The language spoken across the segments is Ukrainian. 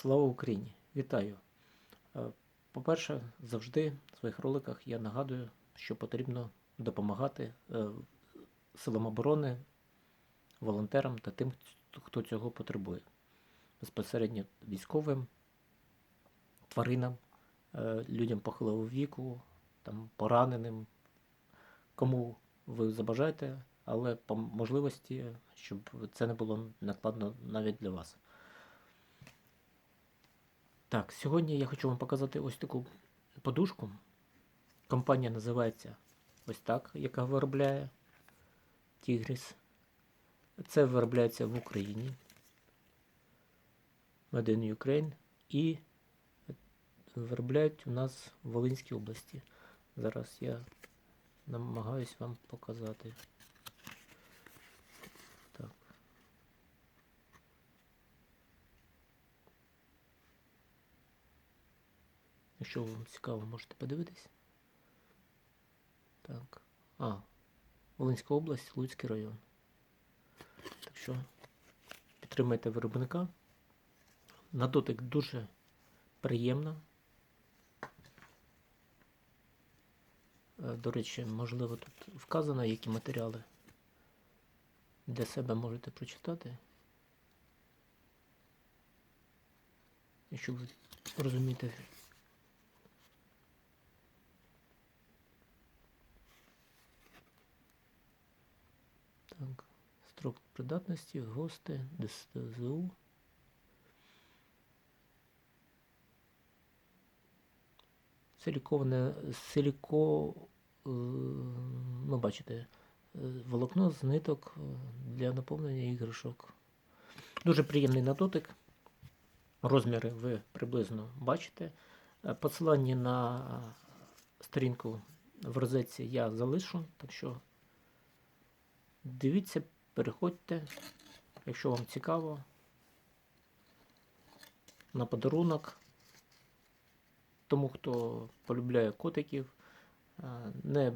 Слава Україні! Вітаю! Е, По-перше, завжди в своїх роликах я нагадую, що потрібно допомагати е, силам оборони, волонтерам та тим, хто цього потребує. Безпосередньо військовим, тваринам, е, людям похилого віку, там, пораненим, кому ви забажаєте, але по можливості, щоб це не було накладно навіть для вас. Так, сьогодні я хочу вам показати ось таку подушку. Компанія називається ось так, яка виробляє Tigris. Це виробляється в Україні. Made in Ukraine. І виробляють у нас в Волинській області. Зараз я намагаюсь вам показати. Якщо вам цікаво, можете подивитись. Так. А, Волинська область, Луцький район. Так що підтримайте виробника. На дотик дуже приємно. Е, До речі, можливо, тут вказано, які матеріали для себе можете прочитати. Якщо ви розумієте. Так, строк придатності, ГОСТи, ДСТЗУ. Силіковане, силіко, е, ну бачите, е, волокно з ниток е, для наповнення іграшок. Дуже приємний на дотик. Розміри ви приблизно бачите. Посилання на сторінку в розетці я залишу, так що Дивіться, переходьте, якщо вам цікаво, на подарунок. Тому, хто полюбляє котиків, не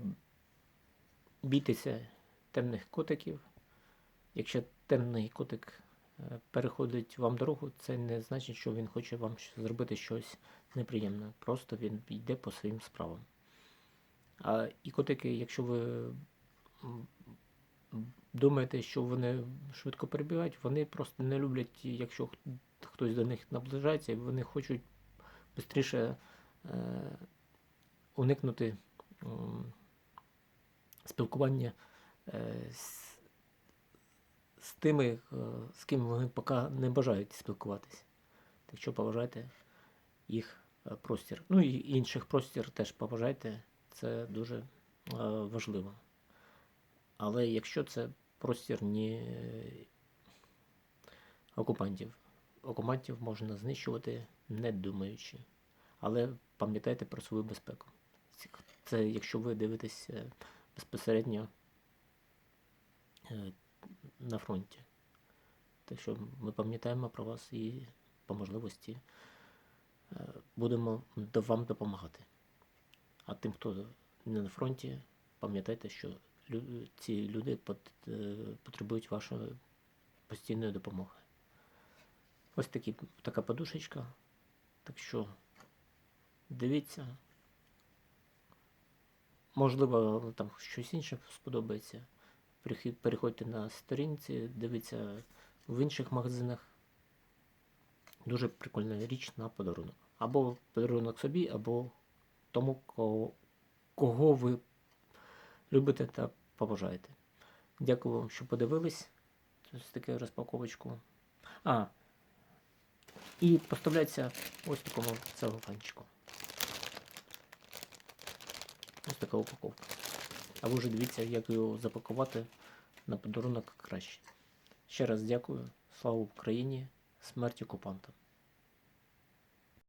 бійтеся темних котиків. Якщо темний котик е, переходить вам дорогу, це не значить, що він хоче вам зробити щось неприємне. Просто він йде по своїм справам. А і котики, якщо ви думаєте, що вони швидко перебігають, вони просто не люблять, якщо хтось до них наближається, вони хочуть швидше е, уникнути м, спілкування е, з, з тими, е, з ким вони поки не бажають спілкуватися. Так що поважайте їх е, простір. Ну і інших простір теж поважайте, це дуже е, важливо. Але якщо це простір не окупантів, окупантів можна знищувати не думаючи. Але пам'ятайте про свою безпеку. Це- якщо ви дивитесь е, безпосередньо е, на фронті. Так що ми пам'ятаємо про вас і по можливості е, будемо вам допомагати. А тим, хто не на фронті, пам'ятайте, що ці люди е, потребують вашої постійної допомоги. Ось такі, така подушечка. Так що дивіться. Можливо, там щось інше сподобається. Переходьте на сторінці, дивіться в інших магазинах. Дуже прикольна річ на подарунок. Або подарунок собі, або тому, кого, кого ви любите та побажаєте. Дякую вам, що подивились. Ось таке розпаковочку. А, і поставляється ось такому целофанчику. Ось така упаковка. А ви вже дивіться, як його запакувати на подарунок краще. Ще раз дякую. Слава Україні! Смерть окупантам!